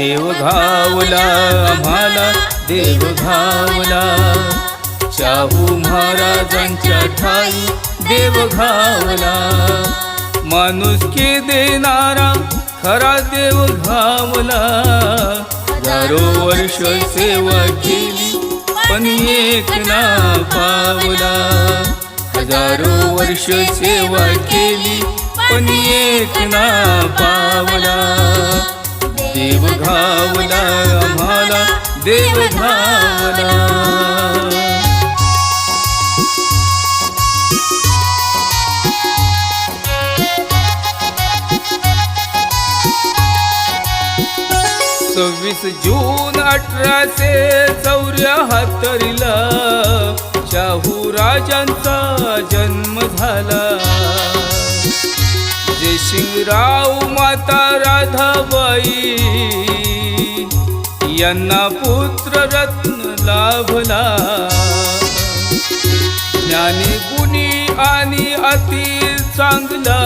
देव घावला आम्हाला देव घावला. शाहू महाराजांच्या ठाई देव घावला. माणुसकी देणारा खरा देव घावला. हजारो वर्ष सेवा केली पण एक ना पावला. हजारो वर्ष सेवा केली पण एक ना पावला. देव भावला आम्हाला देव भावला सव्वीस जून अठराशे चौऱ्याहत्तरीला शाहू राजांचा जन्म झाला. जयसिंगराव माता राधाबाई. यांना पुत्र रत्न लाभला. ज्ञानी गुणी आणि अति चांगला.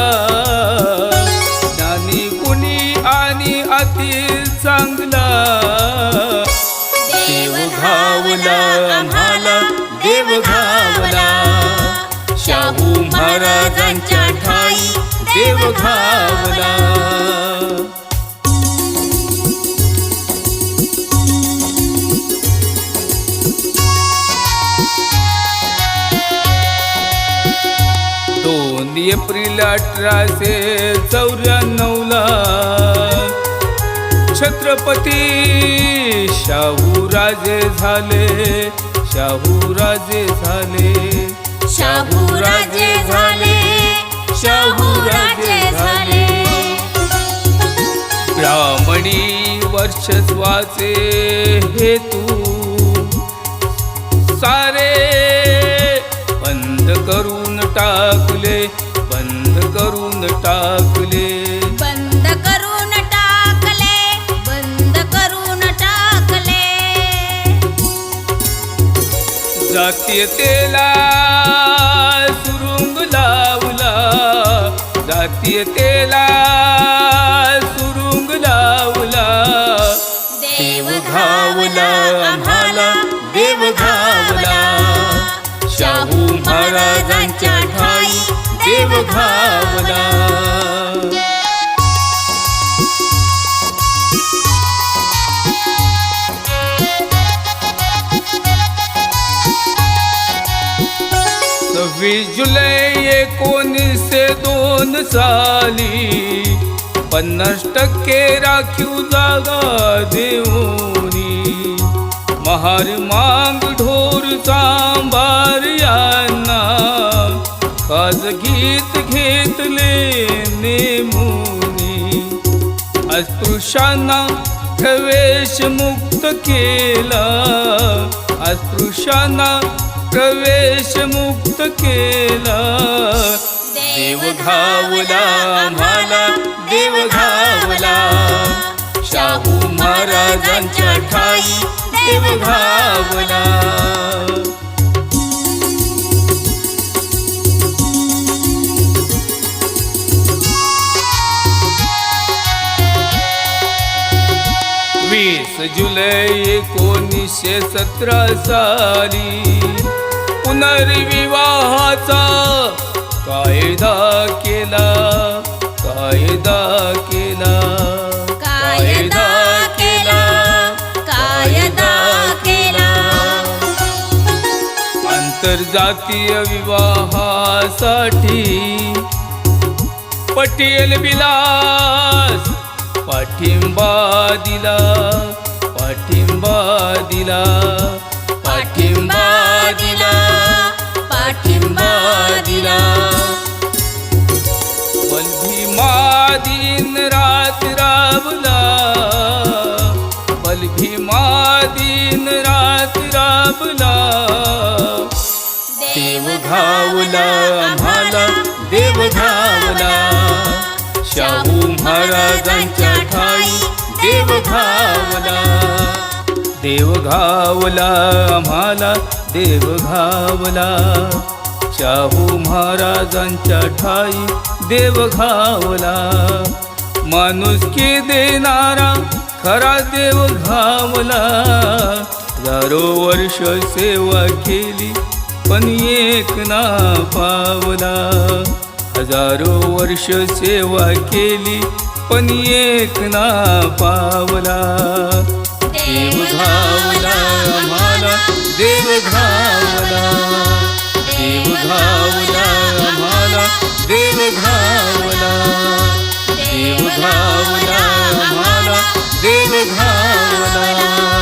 ज्ञानी गुणी आणि अति चांगला. देव घावला आम्हाला देव घावला. शाहू महाराजांच्या ठाई देव घावला दोन एप्रिल अठराशे चौऱ्याण्णवला छत्रपती शाहू राजे झाले. शाहू राजे झाले. शाहू राजे झाले. शाहू राजे झाले. ब्राह्मणी वर्षस्वाचे हेतू. सारे बंद करून टाकले बंद करून टाकले. बंद करून टाकले बंद करून टाकले. जातीयतेला सुरुंग जातीयतेला सुरुंग लावला. देव घावला आम्हाला देव घावला. शाहू महाराजांच्या ठाई देव घावला. सव्वीस जुलै एकोणीसशे दोन साली पन्नास टक्के राखीव जागा देऊनी. महार मांग ढोर सांबार यांना खाजगीत घेतले नेमुनी. अस्पृश्यांना प्रवेश मुक्त केला. अस्पृश्यांना कवेश मुक्त केला. देव घावला आम्हाला देव घावला शाहू महाराजांच्या ठाई देव घावला वीस जुलै एकोणीसशे सतरा साली पुनर्विवाहाचा कायदा केला कायदा केला कायदा केला कायदा केला. आंतरजातीय विवाहासाठी पटेल विलास पाठिंबा दिला पाठिंबा दिला. राबला देव घावला आम्हाला देव घावला. शाहू महाराजांच्या ठाई देव घावला. देव घावला आम्हाला देव घावला. शाहू महाराजांच्या ठाई देव घावला. माणुसकी देणारा खरा देव घावला. हजारो वर्ष सेवा केली पण एक ना पावला. हजारो वर्ष सेवा केली पण एक ना पावला. देव घावला आम्हाला देव घावला देव घावला आम्हाला देव घावला देव घावला आम्हाला देव घावला